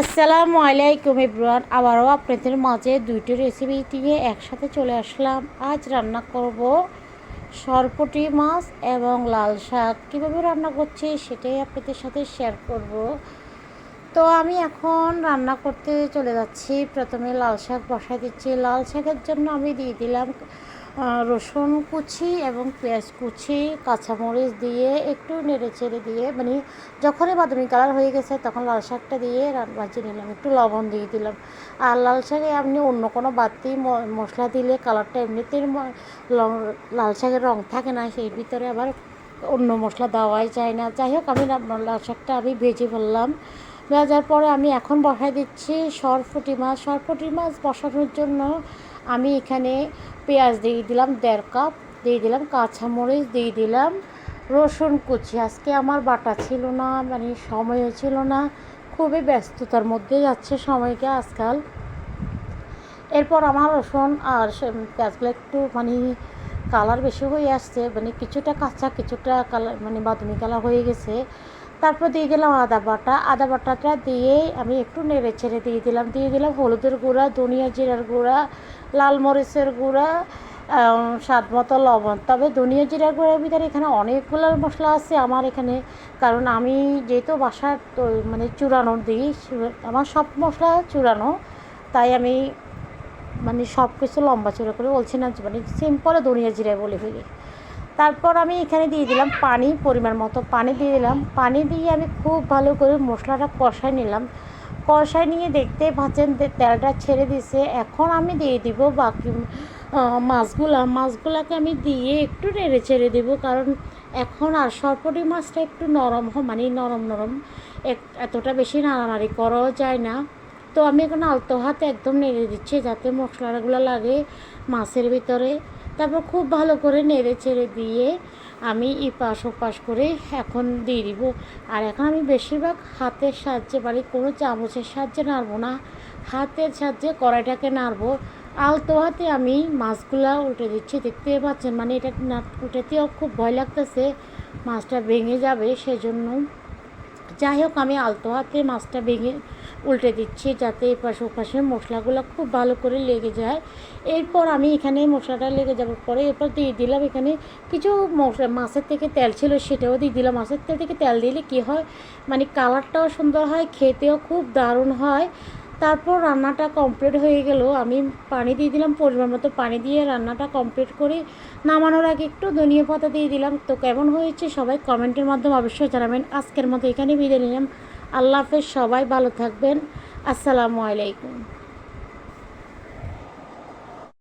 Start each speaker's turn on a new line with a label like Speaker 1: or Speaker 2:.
Speaker 1: আসসালামু আলাইকুম ইব্রান আবারও আপনাদের মাঝে দুইটি রেসিপি দিয়ে একসাথে চলে আসলাম। আজ রান্না করব সরপটি মাছ এবং লাল শাক। কীভাবে রান্না করছি সেটাই আপনাদের সাথে শেয়ার করব। তো আমি এখন রান্না করতে চলে যাচ্ছি। প্রথমে লাল শাক বসাই দিচ্ছি। লাল শাকের জন্য আমি দিয়ে দিলাম রসুন কুচি এবং পেঁয়াজ কুচি, কাঁচামরিচ দিয়ে একটু নেড়ে চেড়ে দিয়ে মানে যখনই বাদামি কালার হয়ে গেছে তখন লাল শাকটা দিয়ে ভাজিয়ে নিলাম, একটু লবণ দিয়ে দিলাম। আর লাল শাকে আপনি অন্য কোনো বাড়তি ম- মশলা দিলে কালারটা এমনিতেই লাল শাকের রং থাকে না, সেই ভিতরে আবার অন্য মশলা দেওয়াই যায় না। যাই হোক, আমি লাল শাকটা আমি ভেজে ফেললাম। ভেজার পরে আমি এখন বসাই দিচ্ছি সরফুটি মাছ। সরফুটি মাছ বসানোর জন্য আমি এখানে পেঁয়াজ দিয়ে দিলাম দেড় কাপ, দিয়ে দিলাম কাঁচামরিচ, দিয়ে দিলাম রসুন কুচি। আজকে আমার বাটা ছিল না মানে সময়ও ছিল না, খুবই ব্যস্ততার মধ্যে যাচ্ছে সময়কে আজকাল। এরপর আমার রসুন আর পেঁয়াজগুলো একটু মানে কালার বেশি হয়ে আসছে মানে কিছুটা কাঁচা, কিছুটা কালার মানে বাদামি কালার হয়ে গেছে। তারপর দিয়ে দিলাম আদা বাটা। আদা বাটাটা দিয়ে আমি একটু নেড়ে ছেড়ে দিয়ে দিলাম। দিয়ে দিলাম হলুদের গুঁড়া, ধনিয়া জিরার গুঁড়া, লাল মরিচের গুঁড়া স্বাদ মতো লবণ। তবে ধনিয়া জিরার গুঁড়ার ভিতরে এখানে অনেকগুলো মশলা আছে আমার এখানে। কারণ আমি যেহেতু বাসার মানে চূড়ানো দিই আমার সব মশলা চূড়ানো। তাই আমি মানে সব কিছু লম্বা চূড়া করে বলছি না মানে সিম্পলে ধনিয়া জিরা বলে ফেলি। তারপর আমি এখানে দিয়ে দিলাম পানি, পরিমাণ মতো পানি দিয়ে দিলাম। পানি দিয়ে আমি খুব ভালো করে মশলাটা কষাই নিলাম। কষাই নিয়ে দেখতে পাচ্ছেন তেলটা ছেড়ে দিছে। এখন আমি দিয়ে দিব বাকি মাছগুলা। মাছগুলাকে আমি দিয়ে একটু নেড়ে ছেড়ে দেবো কারণ এখন আর সরপটি মাছটা একটু নরম মানে নরম নরম। এক- এতটা বেশি নাড়ানাড়ি করাও যায় না। তো আমি এখন আলতো হাতে একদম নেড়ে দিচ্ছি যাতে মশলাগুলো লাগে মাছের ভিতরে। তারপর খুব ভালো করে নেড়ে ছেড়ে দিয়ে আমি ই পাশ ও পাশ করে এখন দিয়ে দিব। আর এখন আমি বেশিরভাগ হাতের সাহায্যে বাড়ি কোনো চামচের সাহায্যে নাড়বো না। হাতের সাহায্যে কড়াইটাকে নাড়বো। আলতো হাতে আমি মাছগুলা উল্টে দিচ্ছি, দেখতে পাচ্ছেন? মানে এটা না উল্টাতেও খুব ভয় লাগতেছে, মাছটা ভেঙে যাবে, সেজন্য যাই হোক, আমি আলতো হাতে মাছটা ভেঙে উল্টে দিচ্ছি যাতে এপাশ ওপাশে মশলাগুলো খুব ভালো করে লেগে যায়। এরপর আমি এখানে মশলাটা লেগে যাওয়ার পরে এরপর দিয়ে দিলাম এখানে কিছু মশলা, মাছের থেকে তেল ছিল সেটাও দিয়ে দিলাম। মাছের তেল থেকে তেল দিলে কী হয় মানে কালারটাও সুন্দর হয়, খেতেও খুব দারুণ হয়। তারপর রান্নাটা কমপ্লিট হয়ে গেল। আমি পানি দিয়ে দিলাম, পরিমাণ মতো পানি দিয়ে রান্নাটা কমপ্লিট করে নামানোর আগে একটু ধনিয়া পাতা দিয়ে দিলাম। তো কেমন হয়েছে সবাই কমেন্টের মাধ্যমে অবশ্যই জানাবেন। আজকের মতো এখানে বিদায় নিলাম। আল্লাহ হাফেজ, সবাই ভালো থাকবেন। আসসালামু আলাইকুম।